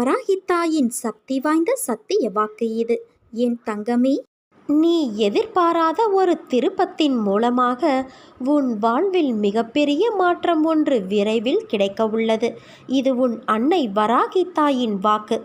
வராகித்தாயின் சக்தி வாய்ந்த சத்திய வாக்கு இது. என் தங்கமே நீ எதிர்பாராத ஒரு திருப்பத்தின் மூலமாக உன் வாழ்வில் மிகப்பெரிய மாற்றம் ஒன்று விரைவில் கிடைக்க உள்ளது இது உன் அன்னை வராகி தாயின் வாக்கு.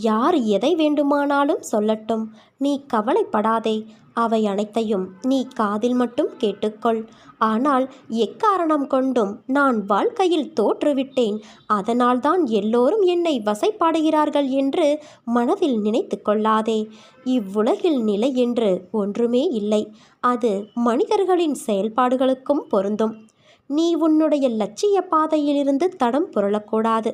யார் எதை வேண்டுமானாலும் சொல்லட்டும். நீ கவலைப்படாதே. அவை அனைத்தையும் நீ காதில் மட்டும் கேட்டுக்கொள். ஆனால் எக்காரணம் கொண்டும் நான் வாழ்க்கையில் தோற்றுவிட்டேன். அதனால்தான் எல்லோரும் என்னை வசைப்பாடுகிறார்கள் என்று மனதில் நினைத்து கொள்ளாதே. இவ்வுலகில் நிலை என்று ஒன்றுமே இல்லை. அது மனிதர்களின் செயல்பாடுகளுக்கும் பொருந்தும். நீ உன்னுடைய லட்சிய பாதையிலிருந்து தடம் புரளக்கூடாது.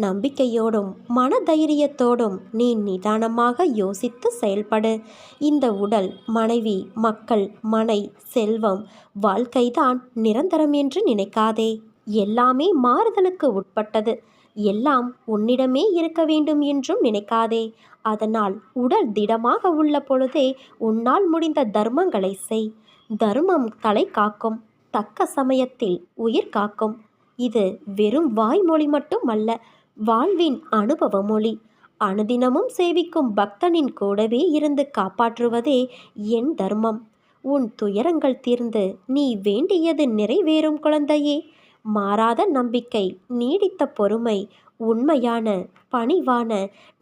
நம்பிக்கையோடும் மனதைரியத்தோடும் நீ நிதானமாக யோசித்து செயல்படு. இந்த உடல் மனைவி மக்கள் மனை செல்வம் வாழ்க்கைதான் நிரந்தரம் என்று நினைக்காதே. எல்லாமே மாறுதலுக்கு உட்பட்டது. எல்லாம் உன்னிடமே இருக்க வேண்டும் என்றும் நினைக்காதே. அதனால் உடல் திடமாக உள்ள பொழுதே உன்னால் முடிந்த தர்மங்களை செய். தர்மம் தலை காக்கும். தக்க சமயத்தில் உயிர் காக்கும். இது வெறும் வாய்மொழி மட்டும் அல்ல வாழ்வின் அனுபவ மொழி அனுதினமும் சேவிக்கும் பக்தனின் கூடவே இருந்து காப்பாற்றுவதே என் தர்மம். உன் துயரங்கள் தீர்ந்து நீ வேண்டியது நிறைவேறும் குழந்தையே. மாறாத நம்பிக்கை நீடித்த பொறுமை உண்மையான பணிவான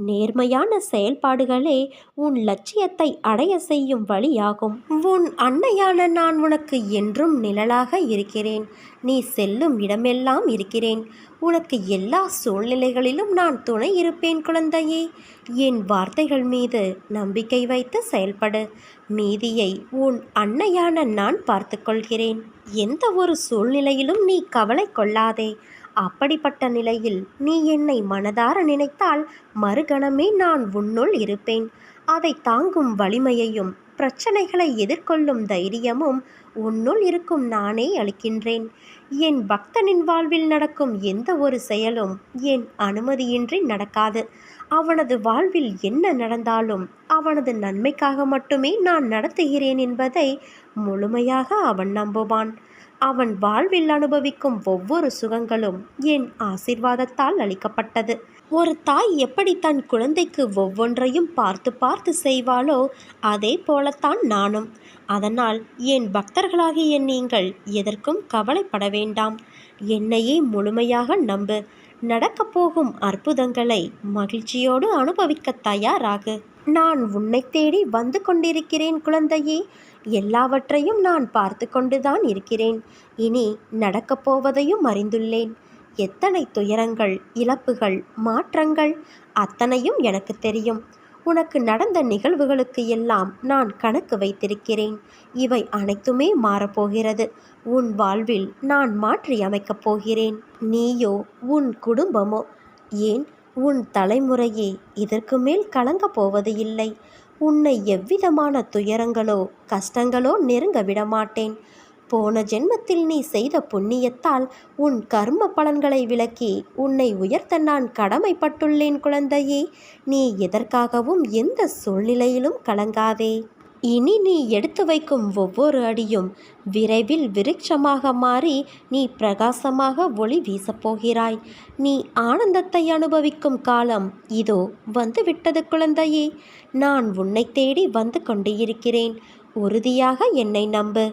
நேர்மையான செயல்பாடுகளே உன் லட்சியத்தை அடைய செய்யும் வழியாகும். உன் அன்னையான நான் உனக்கு என்றும் நிழலாக இருக்கிறேன். நீ செல்லும் இடமெல்லாம் இருக்கிறேன். உனக்கு எல்லா சூழ்நிலைகளிலும் நான் துணை இருப்பேன் குழந்தையே. என் வார்த்தைகள் மீது நம்பிக்கை வைத்து செயல்படு. மீதியை உன் அன்னையான நான் பார்த்துக்கொள்கிறேன் எந்த ஒரு சூழ்நிலையிலும் நீ கவலை கொள்ளாதே. அப்படிப்பட்ட நிலையில் நீ என்னை மனதார நினைத்தால் மறுகணமே நான் உன்னுள் இருப்பேன். அதை தாங்கும் வலிமையையும் பிரச்சனைகளை எதிர்கொள்ளும் தைரியமும் உன்னுள் இருக்கும் நானே அளிக்கின்றேன். என் பக்தனின் வாழ்வில் நடக்கும் எந்த ஒரு செயலும் என் அனுமதியின்றி நடக்காது. அவனது வாழ்வில் என்ன நடந்தாலும் அவனது நன்மைக்காக மட்டுமே நான் நடத்துகிறேன் என்பதை முழுமையாக அவன் நம்புவான். அவன் வாழ்வில் அனுபவிக்கும் ஒவ்வொரு சுகங்களும் என் ஆசிர்வாதத்தால் அளிக்கப்பட்டது. ஒரு தாய் எப்படி தன் குழந்தைக்கு ஒவ்வொன்றையும் பார்த்து பார்த்து செய்வாளோ அதே போலத்தான் நானும். அதனால் என் பக்தர்களாகிய நீங்கள் எதற்கும் கவலைப்பட வேண்டாம். என்னையே முழுமையாக நம்பு. நடக்கப் போகும் அற்புதங்களை மகிழ்ச்சியோடு அனுபவிக்க தயாராகு. நான் உன்னை தேடி வந்து கொண்டிருக்கிறேன் குழந்தையே. எல்லாவற்றையும் நான் பார்த்து கொண்டுதான் இருக்கிறேன். இனி நடக்கப் போவதையும் அறிந்துள்ளேன். எத்தனை துயரங்கள் இழப்புகள் மாற்றங்கள் அத்தனையும் எனக்கு தெரியும். உனக்கு நடந்த நிகழ்வுகளுக்கு எல்லாம் நான் கணக்கு வைத்திருக்கிறேன். இவை அனைத்துமே மாறப்போகிறது. உன் வாழ்வில் நான் மாற்றி அமைக்கப் போகிறேன். நீயோ உன் குடும்பமோ ஏன் உன் தலைமுறையே இதற்கு மேல் கலங்கப் போவது இல்லை. உன்னை எவ்விதமான துயரங்களோ கஷ்டங்களோ நெருங்க விடமாட்டேன் போன ஜென்மத்தில் நீ செய்த புண்ணியத்தால் உன் கர்ம பலன்களை விளக்கி உன்னை உயர்த்த நான் கடமைப்பட்டுள்ளேன் குழந்தையே. நீ எதற்காகவும் எந்த சூழ்நிலையிலும் கலங்காதே. இனி நீ எடுத்து வைக்கும் ஒவ்வொரு அடியும் விரைவில் விருட்சமாக மாறி நீ பிரகாசமாக ஒளி வீசப்போகிறாய் நீ ஆனந்தத்தை அனுபவிக்கும் காலம் இதோ வந்துவிட்டது குழந்தையே. நான் உன்னை தேடி வந்து கொண்டு இருக்கிறேன் உறுதியாக என்னை நம்பு.